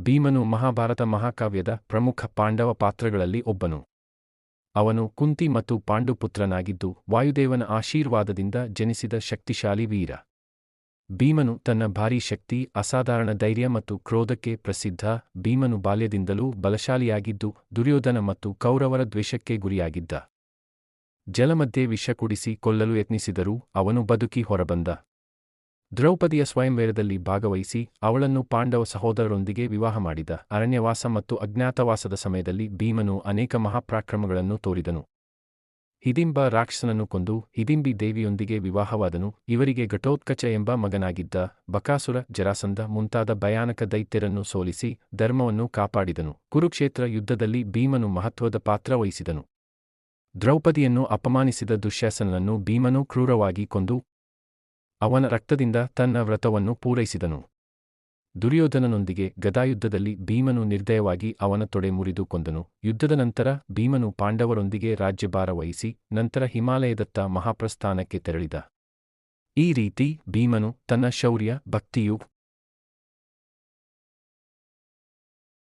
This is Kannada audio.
ಭೀಮನು ಮಹಾಭಾರತ ಮಹಾಕಾವ್ಯದ ಪ್ರಮುಖ ಪಾಂಡವ ಪಾತ್ರಗಳಲ್ಲಿ ಒಬ್ಬನು. ಅವನು ಕುಂತಿ ಮತ್ತು ಪಾಂಡುಪುತ್ರನಾಗಿದ್ದು ವಾಯುದೇವನ ಆಶೀರ್ವಾದದಿಂದ ಜನಿಸಿದ ಶಕ್ತಿಶಾಲಿ ವೀರ. ಭೀಮನು ತನ್ನ ಭಾರೀ ಶಕ್ತಿ, ಅಸಾಧಾರಣ ಧೈರ್ಯ ಮತ್ತು ಕ್ರೋಧಕ್ಕೆ ಪ್ರಸಿದ್ಧ, ಭೀಮನು ಬಾಲ್ಯದಿಂದಲೂ ಬಲಶಾಲಿಯಾಗಿದ್ದು ದುರ್ಯೋಧನ ಮತ್ತು ಕೌರವರ ದ್ವೇಷಕ್ಕೆ ಗುರಿಯಾಗಿದ್ದ. ಜಲಮಧ್ಯೆ ವಿಷ ಕುಡಿಸಿ ಕೊಲ್ಲಲು ಯತ್ನಿಸಿದರೂ ಅವನು ಬದುಕಿ ಹೊರಬಂದ. ದ್ರೌಪದಿಯ ಸ್ವಯಂವೇರದಲ್ಲಿ ಭಾಗವಹಿಸಿ ಅವಳನ್ನು ಪಾಂಡವ ಸಹೋದರರೊಂದಿಗೆ ವಿವಾಹ ಮಾಡಿದ ಅರಣ್ಯವಾಸ ಮತ್ತು ಅಜ್ಞಾತವಾಸದ ಸಮಯದಲ್ಲಿ ಭೀಮನು ಅನೇಕ ಮಹಾಪ್ರಾಕ್ರಮಗಳನ್ನು ತೋರಿದನು. ಹಿದಿಂಬ ರಾಕ್ಷಸನನ್ನು ಕೊಂದು ಹಿದಿಂಬಿ ದೇವಿಯೊಂದಿಗೆ ವಿವಾಹವಾದನು. ಇವರಿಗೆ ಘಟೋತ್ಕಚ ಎಂಬ ಮಗನಾಗಿದ್ದ ಬಕಾಸುರ ಜರಾಸಂಧ ಮುಂತಾದ ಭಯಾನಕ ದೈತ್ಯರನ್ನು ಸೋಲಿಸಿ ಧರ್ಮವನ್ನು ಕಾಪಾಡಿದನು. ಕುರುಕ್ಷೇತ್ರ ಯುದ್ಧದಲ್ಲಿ ಭೀಮನು ಮಹತ್ವದ ಪಾತ್ರ ವಹಿಸಿದನು. ದ್ರೌಪದಿಯನ್ನು ಅಪಮಾನಿಸಿದ ದುಶ್ಯಾಸನನ್ನು ಭೀಮನು ಕ್ರೂರವಾಗಿ ಕೊಂದು ಅವನ ರಕ್ತದಿಂದ ತನ್ನ ವ್ರತವನ್ನು ಪೂರೈಸಿದನು. ದುರ್ಯೋಧನನೊಂದಿಗೆ ಗದಾಯುದ್ಧದಲ್ಲಿ ಭೀಮನು ನಿರ್ದಯವಾಗಿ ಅವನ ತೊಡೆ ಮುರಿದು ಕೊಂದನು. ಯುದ್ಧದ ನಂತರ ಭೀಮನು ಪಾಂಡವರೊಂದಿಗೆ ರಾಜ್ಯಭಾರ ವಹಿಸಿ ನಂತರ ಹಿಮಾಲಯದತ್ತ ಮಹಾಪ್ರಸ್ಥಾನಕ್ಕೆ ತೆರಳಿದ. ಈ ರೀತಿ ಭೀಮನು ತನ್ನ ಶೌರ್ಯ, ಭಕ್ತಿಯು